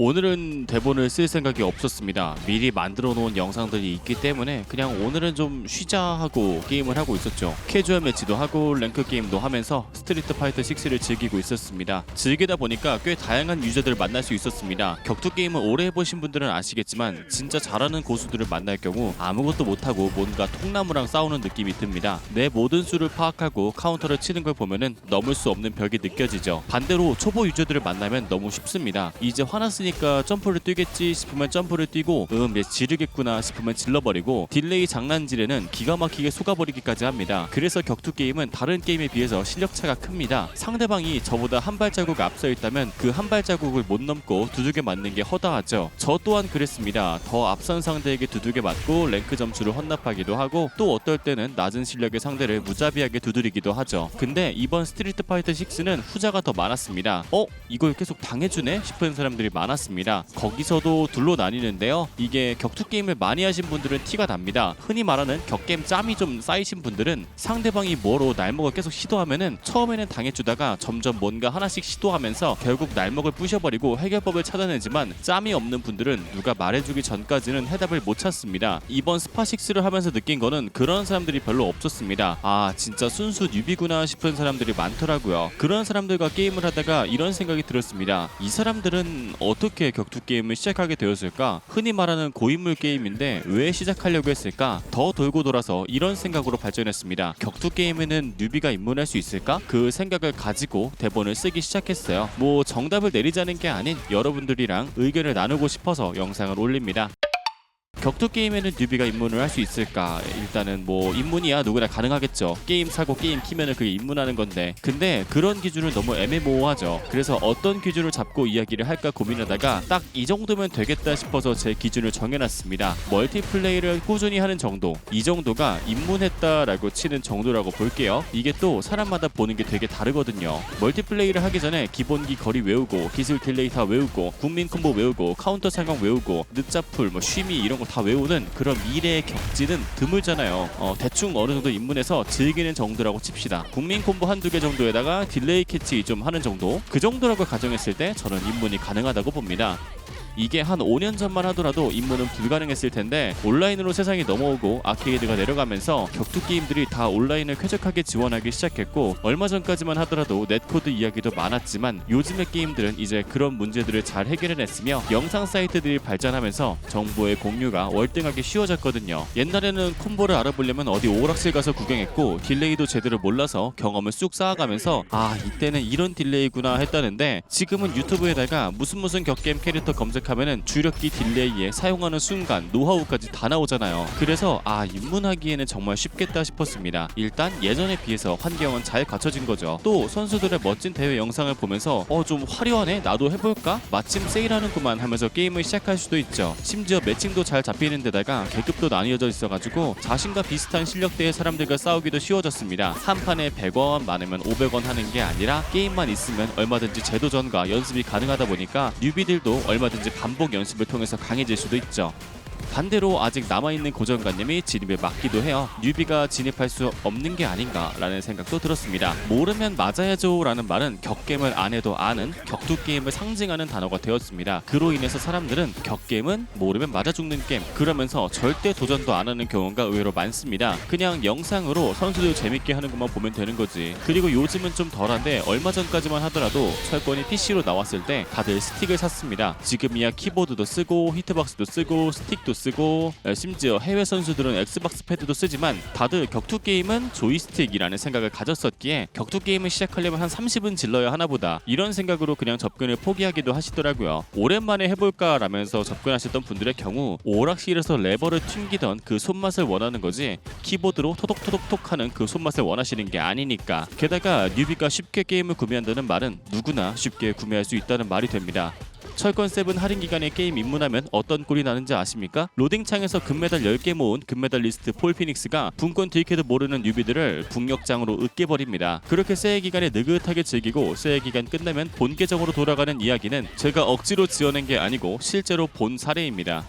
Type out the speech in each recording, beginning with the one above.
오늘은 대본을 쓸 생각이 없었습니다. 미리 만들어 놓은 영상들이 있기 때문에 그냥 오늘은 좀 쉬자 하고 게임을 하고 있었죠. 캐주얼 매치도 하고 랭크 게임도 하면서 스트리트 파이터 6를 즐기고 있었습니다. 즐기다 보니까 꽤 다양한 유저들을 만날 수 있었습니다. 격투 게임을 오래 해보신 분들은 아시겠지만 진짜 잘하는 고수들을 만날 경우 아무것도 못하고 뭔가 통나무랑 싸우는 느낌이 듭니다. 내 모든 수를 파악하고 카운터를 치는 걸 보면은 넘을 수 없는 벽이 느껴지죠. 반대로 초보 유저들을 만나면 너무 쉽습니다. 이제 화났으니 까 점프를 뛰겠지 싶으면 점프를 뛰고 음, 얘 지르겠구나 싶으면 질러버리고 딜레이 장난질에는 기가 막히게 속아버리기까지 합니다. 그래서 격투 게임은 다른 게임에 비해서 실력 차가 큽니다. 상대방이 저보다 한 발자국 앞서 있다면 그 한 발자국을 못 넘고 두들겨 맞는 게 허다하죠. 저 또한 그랬습니다. 더 앞선 상대에게 두들겨 맞고 랭크 점수를 헌납하기도 하고 또 어떨 때는 낮은 실력의 상대를 무자비하게 두드리기도 하죠. 근데 이번 스트리트 파이터 6는 후자가 더 많았습니다. 어? 이걸 계속 당해주네? 싶은 사람들이 많았습니다. 거기서도 둘로 나뉘는데요. 이게 격투 게임을 많이 하신 분들은 티가 납니다. 흔히 말하는 격겜 짬이 좀 쌓이신 분들은 상대방이 뭐로 날먹을 계속 시도하면은 처음에는 당해주다가 점점 뭔가 하나씩 시도하면서 결국 날먹을 부셔버리고 해결법을 찾아내지만 짬이 없는 분들은 누가 말해주기 전까지는 해답을 못 찾습니다. 이번 스파6를 하면서 느낀 거는 그런 사람들이 별로 없었습니다. 아 진짜 순수 뉴비구나 싶은 사람들이 많더라고요. 그런 사람들과 게임을 하다가 이런 생각이 들었습니다. 이 사람들은 어떻게 격투 게임을 시작하게 되었을까? 흔히 말하는 고인물 게임인데 왜 시작하려고 했을까? 더 돌고 돌아서 이런 생각으로 발전했습니다. 격투 게임에는 뉴비가 입문할 수 있을까? 그 생각을 가지고 대본을 쓰기 시작했어요. 뭐 정답을 내리자는 게 아닌 여러분들이랑 의견을 나누고 싶어서 영상을 올립니다. 격투 게임에는 뉴비가 입문을 할 수 있을까? 일단은 뭐 입문이야 누구나 가능하겠죠. 게임 사고 게임 키면은 그게 입문하는 건데. 근데 그런 기준은 너무 애매모호하죠. 그래서 어떤 기준을 잡고 이야기를 할까 고민하다가 딱 이 정도면 되겠다 싶어서 제 기준을 정해놨습니다. 멀티플레이를 꾸준히 하는 정도. 이 정도가 입문했다라고 치는 정도라고 볼게요. 이게 또 사람마다 보는 게 되게 다르거든요. 멀티플레이를 하기 전에 기본기 거리 외우고 기술 딜레이 다 외우고 국민 콤보 외우고 카운터 상황 외우고 늪자풀 뭐 쉬미 이런 거다 외우는 그런 미래의 격지는 드물잖아요. 어, 대충 어느 정도 입문해서 즐기는 정도라고 칩시다. 국민 콤보 한두 개 정도에다가 딜레이 캐치 좀 하는 정도 그 정도라고 가정했을 때 저는 입문이 가능하다고 봅니다. 이게 한 5년 전만 하더라도 입문은 불가능했을 텐데 온라인으로 세상이 넘어오고 아케이드가 내려가면서 격투 게임들이 다 온라인을 쾌적하게 지원하기 시작했고 얼마 전까지만 하더라도 넷코드 이야기도 많았지만 요즘의 게임들은 이제 그런 문제들을 잘 해결해냈으며 영상 사이트들이 발전하면서 정보의 공유가 월등하게 쉬워졌거든요. 옛날에는 콤보를 알아보려면 어디 오락실 가서 구경했고 딜레이도 제대로 몰라서 경험을 쑥 쌓아가면서 아 이때는 이런 딜레이구나 했다는데 지금은 유튜브에다가 무슨 무슨 격게임 캐릭터 검색 하면은 주력기 딜레이에 사용하는 순간 노하우까지 다 나오잖아요. 그래서 아 입문하기에는 정말 쉽겠다 싶었습니다. 일단 예전에 비해서 환경은 잘 갖춰진 거죠. 또 선수들의 멋진 대회 영상을 보면서 어 좀 화려하네 나도 해볼까? 마침 세일하는구만 하면서 게임을 시작할 수도 있죠. 심지어 매칭도 잘 잡히는 데다가 계급도 나뉘어져 있어가지고 자신과 비슷한 실력대의 사람들과 싸우기도 쉬워졌습니다. 한 판에 100원 많으면 500원 하는 게 아니라 게임만 있으면 얼마든지 재도전과 연습이 가능하다 보니까 뉴비들도 얼마든지 반복 연습을 통해서 강해질 수도 있죠. 반대로 아직 남아있는 고정관념이 진입에 맞기도 해요. 뉴비가 진입할 수 없는 게 아닌가라는 생각도 들었습니다. 모르면 맞아야죠 라는 말은 격게임을 안 해도 아는 격투 게임을 상징하는 단어가 되었습니다. 그로 인해서 사람들은 격게임은 모르면 맞아 죽는 게임 그러면서 절대 도전도 안 하는 경우가 의외로 많습니다. 그냥 영상으로 선수들 재밌게 하는 것만 보면 되는 거지. 그리고 요즘은 좀 덜한데 얼마 전까지만 하더라도 철권이 PC로 나왔을 때 다들 스틱을 샀습니다. 지금이야 키보드도 쓰고 히트박스도 쓰고 스틱도 쓰고 에, 심지어 해외 선수들은 엑스박스 패드도 쓰지만 다들 격투 게임은 조이스틱이라는 생각을 가졌었기에 격투 게임을 시작하려면 한 30은 질러야 하나 보다 이런 생각으로 그냥 접근을 포기하기도 하시더라고요. 오랜만에 해볼까 라면서 접근하셨던 분들의 경우 오락실에서 레버를 튕기던 그 손맛을 원하는 거지 키보드로 토독토독톡 하는 그 손맛을 원하시는 게 아니니까 게다가 뉴비가 쉽게 게임을 구매한다는 말은 누구나 쉽게 구매할 수 있다는 말이 됩니다. 철권 세븐 할인 기간에 게임 입문하면 어떤 꼴이 나는지 아십니까? 로딩창에서 금메달 10개 모은 금메달리스트 폴 피닉스가 분권 들켜도 모르는 뉴비들을 북녘장으로 으깨버립니다. 그렇게 새해 기간에 느긋하게 즐기고 새해 기간 끝나면 본 계정으로 돌아가는 이야기는 제가 억지로 지어낸 게 아니고 실제로 본 사례입니다.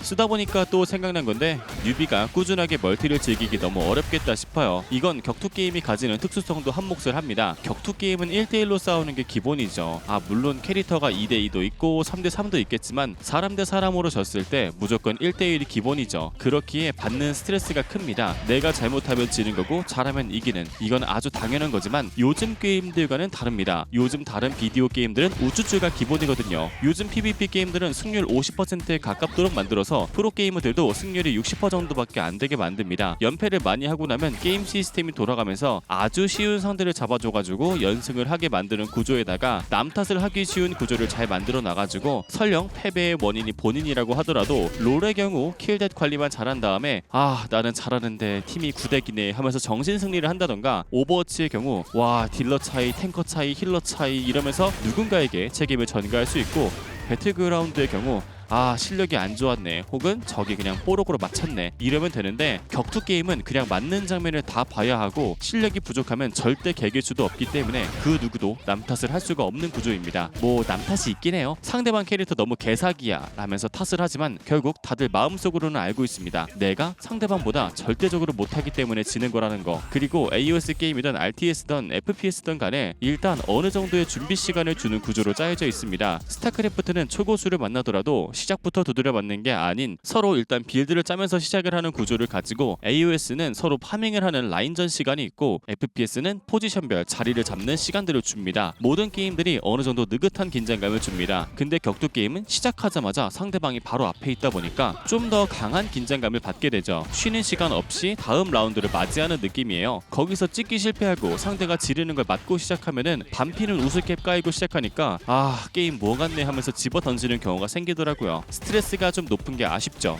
쓰다 보니까 또 생각난 건데 뉴비가 꾸준하게 멀티를 즐기기 너무 어렵겠다 싶어요. 이건 격투 게임이 가지는 특수성도 한 몫을 합니다. 격투 게임은 1대1로 싸우는 게 기본이죠. 아 물론 캐릭터가 2대2도 있고 3대3도 있겠지만 사람 대 사람으로 졌을 때 무조건 1대1이 기본이죠. 그렇기에 받는 스트레스가 큽니다. 내가 잘못하면 지는 거고 잘하면 이기는 이건 아주 당연한 거지만 요즘 게임들과는 다릅니다. 요즘 다른 비디오 게임들은 우쭈쭈가 기본이거든요. 요즘 PVP 게임들은 승률 50%에 가깝도록 만들어서 프로 게이머들도 승률이 60% 정도밖에 안 되게 만듭니다. 연패를 많이 하고 나면 게임 시스템이 돌아가면서 아주 쉬운 상대를 잡아줘가지고 연승을 하게 만드는 구조에다가 남 탓을 하기 쉬운 구조를 잘 만들어 나가지고 설령 패배의 원인이 본인이라고 하더라도 롤의 경우 킬댓 관리만 잘한 다음에 아 나는 잘하는데 팀이 구대기네 하면서 정신 승리를 한다던가 오버워치의 경우 와 딜러 차이 탱커 차이 힐러 차이 이러면서 누군가에게 책임을 전가할 수 있고 배틀그라운드의 경우 아 실력이 안 좋았네. 혹은 적이 그냥 뽀록으로 맞췄네. 이러면 되는데 격투 게임은 그냥 맞는 장면을 다 봐야 하고 실력이 부족하면 절대 개길 수도 없기 때문에 그 누구도 남 탓을 할 수가 없는 구조입니다. 뭐 남 탓이 있긴 해요. 상대방 캐릭터 너무 개사기야 라면서 탓을 하지만 결국 다들 마음속으로는 알고 있습니다. 내가 상대방보다 절대적으로 못하기 때문에 지는 거라는 거. 그리고 AOS 게임이든 RTS든 FPS든 간에 일단 어느 정도의 준비 시간을 주는 구조로 짜여져 있습니다. 스타크래프트는 초고수를 만나더라도 시작부터 두드려 맞는 게 아닌 서로 일단 빌드를 짜면서 시작을 하는 구조를 가지고 AOS는 서로 파밍을 하는 라인전 시간이 있고 FPS는 포지션별 자리를 잡는 시간들을 줍니다. 모든 게임들이 어느 정도 느긋한 긴장감을 줍니다. 근데 격투 게임은 시작하자마자 상대방이 바로 앞에 있다 보니까 좀 더 강한 긴장감을 받게 되죠. 쉬는 시간 없이 다음 라운드를 맞이하는 느낌이에요. 거기서 찍기 실패하고 상대가 지르는 걸 맞고 시작하면은 반피는 우습게 까이고 시작하니까 아 게임 뭐 같네 하면서 집어 던지는 경우가 생기더라고요. 스트레스가 좀 높은 게 아쉽죠.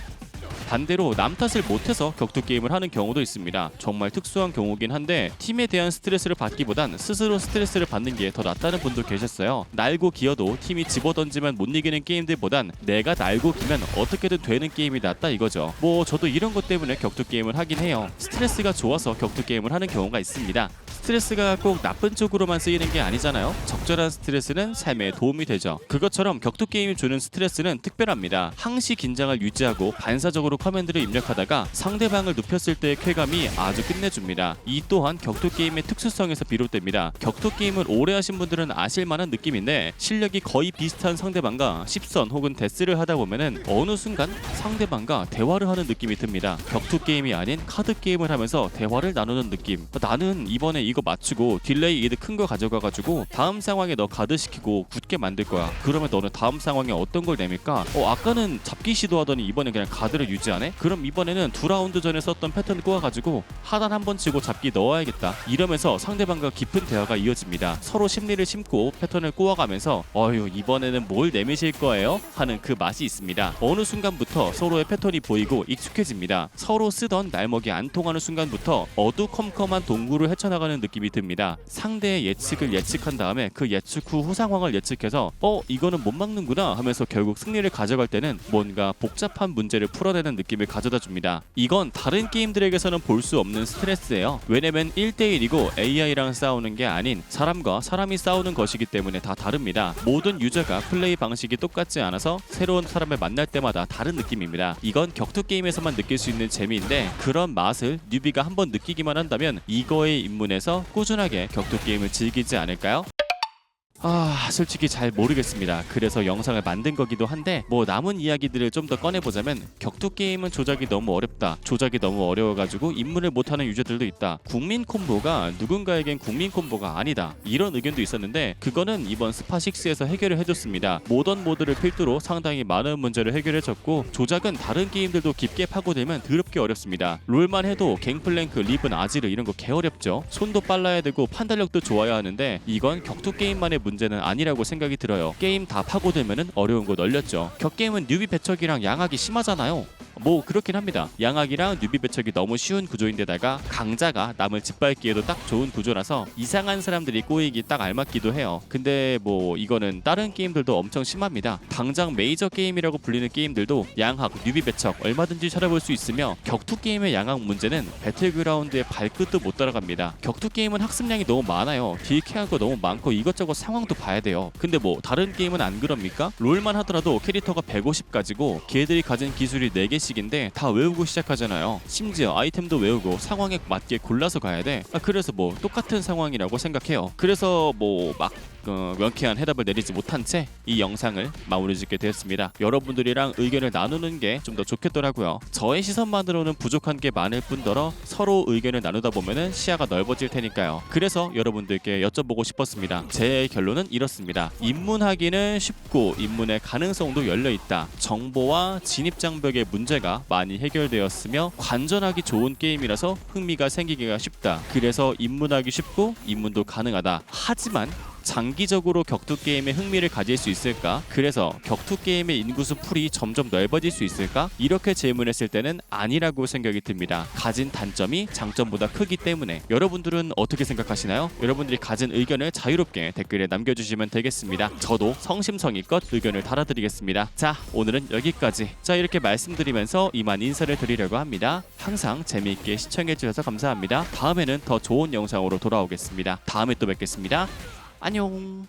반대로 남 탓을 못해서 격투 게임을 하는 경우도 있습니다. 정말 특수한 경우긴 한데 팀에 대한 스트레스를 받기보단 스스로 스트레스를 받는 게 더 낫다는 분도 계셨어요. 날고 기어도 팀이 집어던지면 못 이기는 게임들보단 내가 날고 기면 어떻게든 되는 게임이 낫다 이거죠. 뭐 저도 이런 것 때문에 격투 게임을 하긴 해요. 스트레스가 좋아서 격투 게임을 하는 경우가 있습니다. 스트레스가 꼭 나쁜 쪽으로만 쓰이는 게 아니잖아요. 적절한 스트레스는 삶에 도움이 되죠. 그것처럼 격투 게임이 주는 스트레스는 특별합니다. 항시 긴장을 유지하고 반사적으로 커맨드를 입력하다가 상대방을 눕혔을 때의 쾌감이 아주 끝내줍니다. 이 또한 격투 게임의 특수성에서 비롯됩니다. 격투 게임을 오래 하신 분들은 아실 만한 느낌인데 실력이 거의 비슷한 상대방과 10선 혹은 데스를 하다 보면은 어느 순간 상대방과 대화를 하는 느낌이 듭니다. 격투 게임이 아닌 카드 게임을 하면서 대화를 나누는 느낌. 나는 이번에 이거 맞추고 딜레이 이드 큰 거 가져가가지고 다음 상황에 너 가드 시키고 굳게 만들 거야. 그러면 너는 다음 상황에 어떤 걸 내밀까? 어 아까는 잡기 시도하더니 이번에 그냥 가드를 유지 하네? 그럼 이번에는 두 라운드 전에 썼던 패턴 꼬아가지고 하단 한 번 치고 잡기 넣어야겠다. 이러면서 상대방과 깊은 대화가 이어집니다. 서로 심리를 심고 패턴을 꼬아가면서 어휴 이번에는 뭘 내미실 거예요? 하는 그 맛이 있습니다. 어느 순간부터 서로의 패턴이 보이고 익숙해집니다. 서로 쓰던 날먹이 안 통하는 순간부터 어두컴컴한 동굴을 헤쳐나가는 느낌이 듭니다. 상대의 예측을 예측한 다음에 그 예측 후 후상황을 예측해서 어 이거는 못 막는구나 하면서 결국 승리를 가져갈 때는 뭔가 복잡한 문제를 풀어내는 느낌을 가져다 줍니다. 이건 다른 게임들에게서는 볼 수 없는 스트레스예요. 왜냐면 1대1이고 AI랑 싸우는 게 아닌 사람과 사람이 싸우는 것이기 때문에 다 다릅니다. 모든 유저가 플레이 방식이 똑같지 않아서 새로운 사람을 만날 때마다 다른 느낌입니다. 이건 격투 게임에서만 느낄 수 있는 재미인데 그런 맛을 뉴비가 한번 느끼기만 한다면 이거에 입문해서 꾸준하게 격투 게임을 즐기지 않을까요? 아 솔직히 잘 모르겠습니다. 그래서 영상을 만든 거기도 한데 뭐 남은 이야기들을 좀 더 꺼내보자면 격투 게임은 조작이 너무 어렵다. 조작이 너무 어려워가지고 입문을 못하는 유저들도 있다. 국민 콤보가 누군가에겐 국민 콤보가 아니다. 이런 의견도 있었는데 그거는 이번 스파6에서 해결을 해줬습니다. 모던 모드를 필두로 상당히 많은 문제를 해결해줬고 조작은 다른 게임들도 깊게 파고들면 더럽게 어렵습니다. 롤만 해도 갱플랭크, 리븐, 아지르 이런 거 개어렵죠. 손도 빨라야 되고 판단력도 좋아야 하는데 이건 격투 게임만의 문제는 아니라고 생각이 들어요. 게임 다 파고들면은 어려운 거 널렸죠. 격게임은 뉴비 배척이랑 양악이 심하잖아요. 뭐 그렇긴 합니다. 양악이랑 뉴비 배척이 너무 쉬운 구조인데다가 강자가 남을 짓밟기에도 딱 좋은 구조라서 이상한 사람들이 꼬이기 딱 알맞기도 해요. 근데 뭐 이거는 다른 게임들도 엄청 심합니다. 당장 메이저 게임이라고 불리는 게임들도 양악, 뉴비 배척 얼마든지 찾아볼 수 있으며 격투 게임의 양악 문제는 배틀그라운드의 발끝도 못 따라갑니다. 격투 게임은 학습량이 너무 많아요. 딜캐할 거 너무 많고 이것저것 상황도 봐야 돼요. 근데 뭐 다른 게임은 안 그럽니까? 롤만 하더라도 캐릭터가 150 가지고 걔들이 가진 기술이 4개씩 인데 다 외우고 시작하잖아요. 심지어 아이템도 외우고 상황에 맞게 골라서 가야 돼. 아, 그래서 뭐 똑같은 상황이라고 생각해요. 그래서 뭐 막 어, 명쾌한 해답을 내리지 못한 채 이 영상을 마무리 짓게 되었습니다. 여러분들이랑 의견을 나누는 게 좀 더 좋겠더라고요. 저의 시선만으로는 부족한 게 많을 뿐더러 서로 의견을 나누다 보면은 시야가 넓어질 테니까요. 그래서 여러분들께 여쭤보고 싶었습니다. 제 결론은 이렇습니다. 입문하기는 쉽고 입문의 가능성도 열려 있다. 정보와 진입 장벽의 문제가 많이 해결되었으며 관전하기 좋은 게임이라서 흥미가 생기기가 쉽다. 그래서 입문하기 쉽고 입문도 가능하다. 하지만 장기적으로 격투 게임에 흥미를 가질 수 있을까? 그래서 격투 게임의 인구수 풀이 점점 넓어질 수 있을까? 이렇게 질문했을 때는 아니라고 생각이 듭니다. 가진 단점이 장점보다 크기 때문에 여러분들은 어떻게 생각하시나요? 여러분들이 가진 의견을 자유롭게 댓글에 남겨주시면 되겠습니다. 저도 성심성의껏 의견을 달아드리겠습니다. 자, 오늘은 여기까지. 자, 이렇게 말씀드리면서 이만 인사를 드리려고 합니다. 항상 재미있게 시청해주셔서 감사합니다. 다음에는 더 좋은 영상으로 돌아오겠습니다. 다음에 또 뵙겠습니다. 안녕.